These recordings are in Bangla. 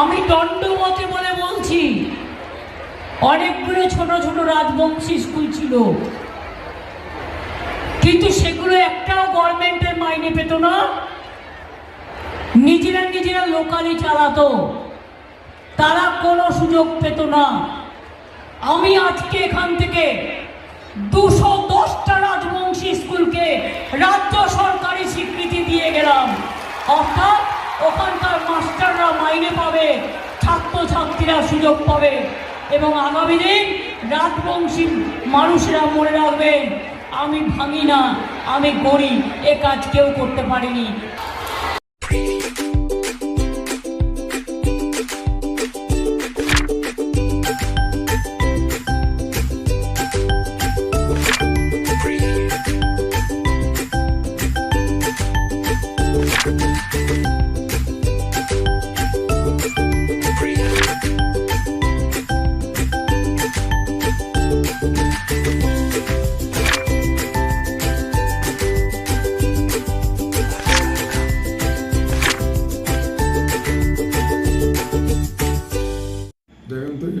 আমি দণ্ডমতে বলে বলছি, অনেকগুলো ছোট ছোট রাজবংশী স্কুল ছিল। কিন্তু সেগুলো একটাও গভর্নমেন্টের মাইনে পেত না। নিজেরা নিজেরা লোকালি চালাতো। তারা কোনো সুযোগ পেত না। আমি আজকে এখান থেকে দুশো দশটা রাজবংশী স্কুলকে রাজ্য সরকারি স্বীকৃতি দিয়ে গেলাম। অর্থাৎ ওখানকার মাস্টাররা মাইনে পাবে, ছাত্রছাত্রীরা সুযোগ পাবে এবং আগামী দিন রাজবংশী মানুষরা মনে রাখবেন আমি ভাঙি না আমি গড়ি এ কাজ কেউ করতে পারিনি।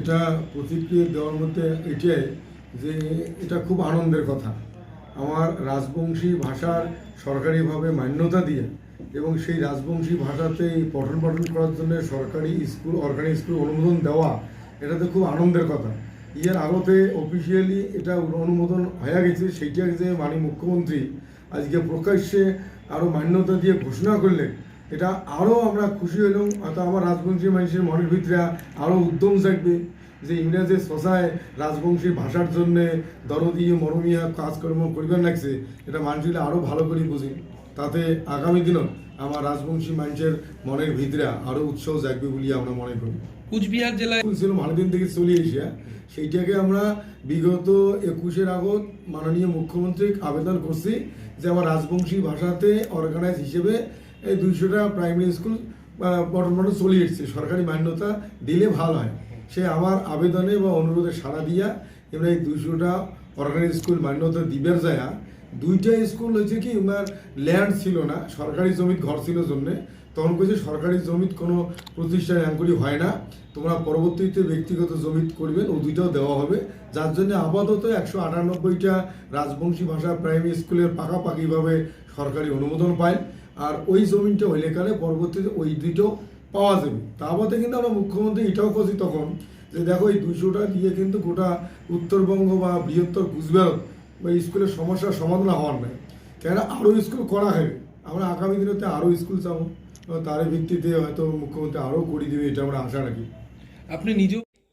এটা প্রতিক্রিয়া দেওয়ার মধ্যে এটাই যে এটা খুব আনন্দের কথা। আমার রাজবংশী ভাষার সরকারিভাবে মান্যতা দিয়ে এবং সেই রাজবংশী ভাষাতেই পঠন পাঠন করার জন্য সরকারি স্কুল, অর্গানিক স্কুল অনুমোদন দেওয়া এটা তো খুব আনন্দের কথা। ইয়ার আগতে অফিসিয়ালি এটা অনুমোদন হয়ে গেছে, সেইটা যে মাননীয় মুখ্যমন্ত্রী আজকে প্রকাশ্যে আরও মান্যতা দিয়ে ঘোষণা করলে এটা আরও আমরা খুশি হইলাম। হয়তো আমার রাজবংশী মানুষের মনের ভিতরে আরও উদ্যম থাকবে। যে ইংরেজের শশায় রাজবংশী ভাষার জন্যে দরদি মরমিয়া কাজকর্ম করিবার লাগছে এটা মানুষগুলো আরও ভালো করে বুঝি। তাতে আগামী দিনও আমার রাজবংশী মানুষের মনের ভিতরে আরও উৎসাহ জাগবে বলে আমরা মনে করি। কুচবিহার জেলায় ছিল ভালো দিন থেকে চলে এসে সেইটাকে আমরা বিগত একুশের আগত মাননীয় মুখ্যমন্ত্রী আবেদন করছি যে আমার রাজবংশী ভাষাতে অর্গানাইজ হিসেবে এই দুইশোটা প্রাইমারি স্কুল পাঠন চলে এসছে। সরকারি মান্যতা দিলে ভালো হয়। সে আমার আবেদনে বা অনুরোধে সাড়া দিয়া এবার এই দুইশোটা অর্গানাইজ স্কুল মান্যতা দিবের যায়, দুইটা স্কুল হয়েছে কি ওনার ল্যান্ড ছিল না, সরকারি জমির ঘর ছিল জন্যে। তখন কইছে, সরকারি জমিত কোনো প্রতিষ্ঠান অ্যাঙ্গুলি হয় না, তোমরা পরবর্তীতে ব্যক্তিগত জমিত করবেন, ও দুইটাও দেওয়া হবে। যার জন্য আপাতত একশো আটানব্বইটা রাজবংশী ভাষা প্রাইমারি স্কুলের পাকাপাকিভাবে সরকারি অনুমোদন পায়। আর ওই জমিনটা হইলে কালে পরবর্তীতে ওই দুইটাও পাওয়া যাবে। তার মধ্যে কিন্তু আমরা মুখ্যমন্ত্রী এটাও খুশি তখন যে দেখো এই দুইশোটা দিয়ে কিন্তু গোটা উত্তরবঙ্গ বা বৃহত্তর কুচবিহার বা স্কুলের সমস্যার সমাধান হওয়ার নাই। কেন আরও স্কুল করা হবে। আমরা আগামী দিনেতে আরও স্কুল চাবো। তার ভিত্তিতে হয়তো মুখ্যমন্ত্রী আরও করে দেবে এটা আমরা আশা রাখি। আপনি নিজেও